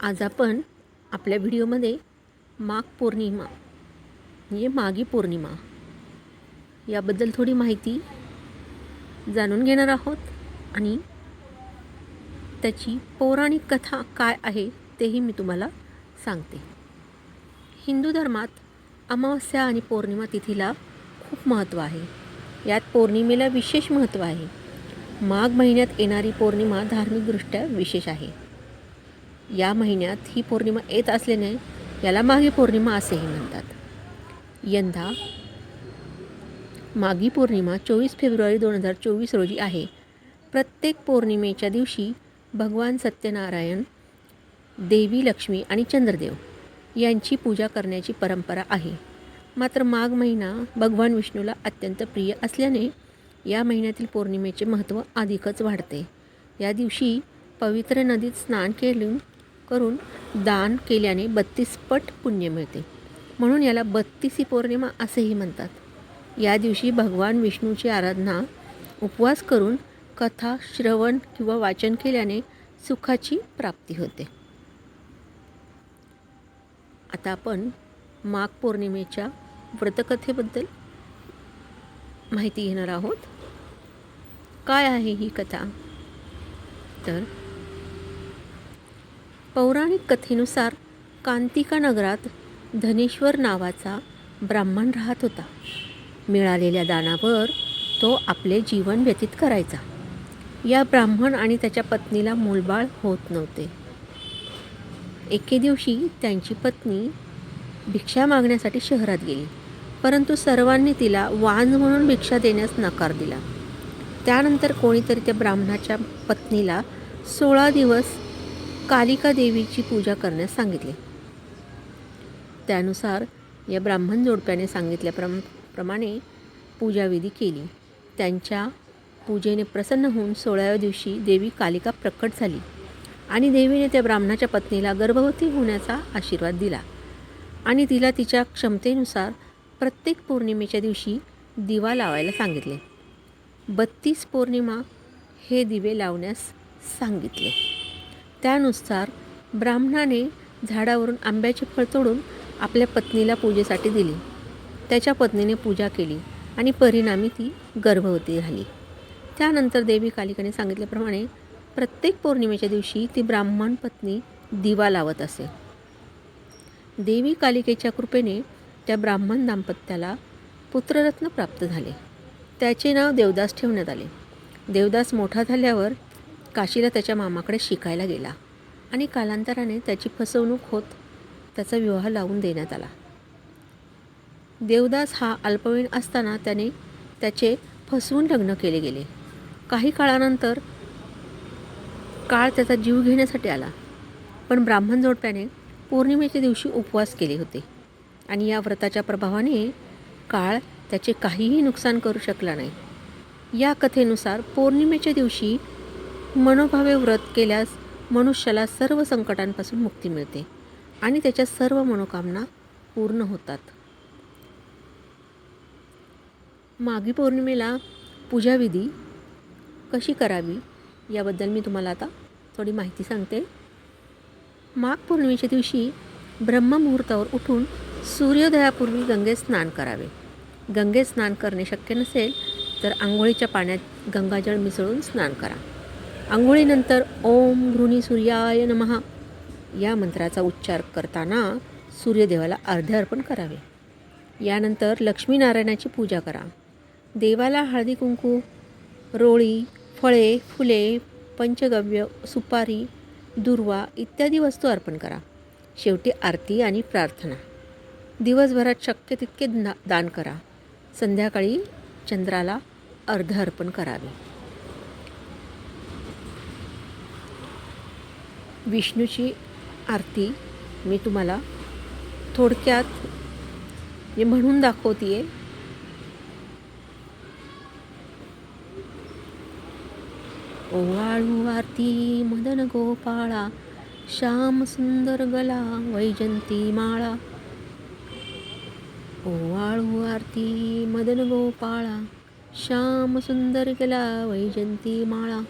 आज आपण आपल्या व्हिडिओमध्ये माघ पौर्णिमा म्हणजे मागी पौर्णिमा याबद्दल थोडी माहिती जाणून घेणार आहोत आणि त्याची पौराणिक कथा काय आहे तेही मी तुम्हाला सांगते. हिंदू धर्मात अमावस्या आणि पौर्णिमा तिथीला खूप महत्त्व आहे. यात पौर्णिमेला विशेष महत्त्व आहे. माघ महिन्यात येणारी पौर्णिमा धार्मिकदृष्ट्या विशेष आहे. या महिन्यात ही पौर्णिमा येत असल्याने याला माघी पौर्णिमा असेही म्हणतात. यंदा माघी पौर्णिमा चोवीस फेब्रुवारी दोन हजार चोवीस रोजी आहे. प्रत्येक पौर्णिमेच्या दिवशी भगवान सत्यनारायण देवी लक्ष्मी आणि चंद्रदेव यांची पूजा करण्याची परंपरा आहे. मात्र माघ महिना भगवान विष्णूला अत्यंत प्रिय असल्याने या महिन्यातील पौर्णिमेचे महत्त्व अधिकच वाढते. या दिवशी पवित्र नदीत स्नान केले करून दान केल्याने बत्तीस पट पुण्य मिळते. म्हणून याला बत्तीसी पौर्णिमा असेही म्हणतात. या दिवशी भगवान विष्णूची आराधना उपवास करून कथा श्रवण किंवा वाचन केल्याने सुखाची प्राप्ती होते. आता आपण माघ पौर्णिमेच्या व्रतकथेबद्दल माहिती घेणार आहोत. काय आहे ही कथा? तर पौराणिक कथेनुसार कांतिका नगरात धनेश्वर नावाचा ब्राह्मण राहत होता. मिळालेल्या दानावर तो आपले जीवन व्यतीत करायचा. या ब्राह्मण आणि त्याच्या पत्नीला मूलबाळ होत नव्हते. एके दिवशी त्यांची पत्नी भिक्षा मागण्यासाठी शहरात गेली. परंतु सर्वांनी तिला वांज म्हणून भिक्षा देण्यास नकार दिला. त्यानंतर कोणीतरी त्या ब्राह्मणाच्या पत्नीला सोळा दिवस कालिका देवीची पूजा करण्यास सांगितले. त्यानुसार या ब्राह्मण जोडप्याने सांगितल्याप्रम प्रमाणे पूजाविधी केली. त्यांच्या पूजेने प्रसन्न होऊन सोळाव्या दिवशी देवी कालिका प्रकट झाली आणि देवीने त्या ब्राह्मणाच्या पत्नीला गर्भवती होण्याचा आशीर्वाद दिला आणि तिला तिच्या क्षमतेनुसार प्रत्येक पौर्णिमेच्या दिवशी दिवा लावायला सांगितले. बत्तीस पौर्णिमा हे दिवे लावण्यास सांगितले. त्यानुसार ब्राह्मणाने झाडावरून आंब्याचे फळ तोडून आपल्या पत्नीला पूजेसाठी दिली. त्याच्या पत्नीने पूजा केली आणि परिणामी ती गर्भवती झाली. त्यानंतर देवी कालिकाने सांगितल्याप्रमाणे प्रत्येक पौर्णिमेच्या दिवशी ती ब्राह्मण पत्नी दिवा लावत असे. देवी कालिकेच्या कृपेने त्या ब्राह्मण दाम्पत्याला पुत्ररत्न प्राप्त झाले. त्याचे नाव देवदास ठेवण्यात आले. देवदास मोठा झाल्यावर काशीला त्याच्या मामाकडे शिकायला गेला आणि कालांतराने त्याची फसवणूक होत त्याचा विवाह लावून देण्यात आला. देवदास हा अल्पवयीन असताना त्याने त्याचे फसवून लग्न केले गेले. काही काळानंतर काळ त्याचा जीव घेण्यासाठी आला पण ब्राह्मण जोडप्याने पौर्णिमेच्या दिवशी उपवास केले होते आणि या व्रताच्या प्रभावाने काळ त्याचे काहीही नुकसान करू शकला नाही. या कथेनुसार पौर्णिमेच्या दिवशी मनोभावे व्रत केल्यास मनुष्याला सर्व संकटांपासून मुक्ती मिळते आणि त्याच्या सर्व मनोकामना पूर्ण होतात. माघी पौर्णिमेला पूजाविधी कशी करावी याबद्दल मी तुम्हाला आता थोडी माहिती सांगते. माघ पौर्णिमेच्या दिवशी ब्रह्ममुहूर्तावर उठून सूर्योदयापूर्वी गंगेत स्नान करावे. गंगेत स्नान करणे शक्य नसेल तर आंघोळीच्या पाण्यात गंगाजळ मिसळून स्नान करा. आंघोळीनंतर ओम घृणी सूर्याय नमः. या मंत्राचा उच्चार करताना सूर्यदेवाला अर्धे अर्पण करावे. यानंतर लक्ष्मीनारायणाची पूजा करा. देवाला हळदी कुंकू रोळी फळे फुले पंचगव्य सुपारी दुर्वा इत्यादी वस्तू अर्पण करा. शेवटी आरती आणि प्रार्थना. दिवसभरात शक्य तितके दान करा. संध्याकाळी चंद्राला अर्ध अर्पण करावे. विष्णूची आरती मी तुम्हाला थोडक्यात म्हणजे म्हणून दाखवते आहे ओवाळू आरती मदन गोपाळा श्याम सुंदर गला वैजंती माळा. ओवाळू आरती मदन गोपाळा श्याम सुंदर गला वैजंती माळा.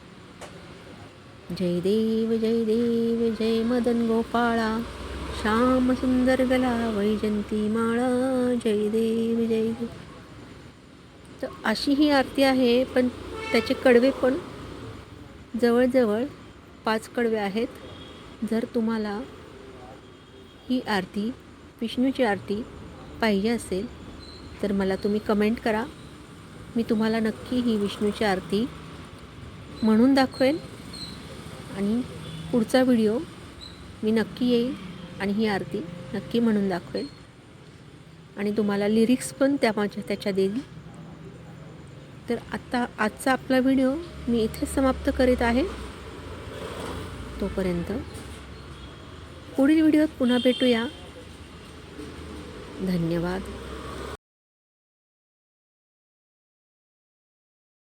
जय देव जय देव जय मदन गोपाळा. श्याम सुंदर गला वैजंती माळा. जय देव जय देव. तर अशी ही आरती आहे पण त्याचे कडवे पण जवळजवळ पाच कडवे आहेत. जर तुम्हाला ही आरती विष्णूची आरती पाहिजे असेल तर मला तुम्ही कमेंट करा. मी तुम्हाला नक्की ही विष्णूची आरती म्हणून दाखवेन. आणि पुढचा व्हिडिओ मी नक्की येईल आणि ही आरती नक्की म्हणून दाखवेल. आणि तुम्हाला लिरिक्स पण त्या माझ्या त्याच्या देईल. तर आत्ता आजचा आपला व्हिडिओ मी इथेच समाप्त करीत आहे. तोपर्यंत पुढील व्हिडिओत पुन्हा भेटूया. धन्यवाद.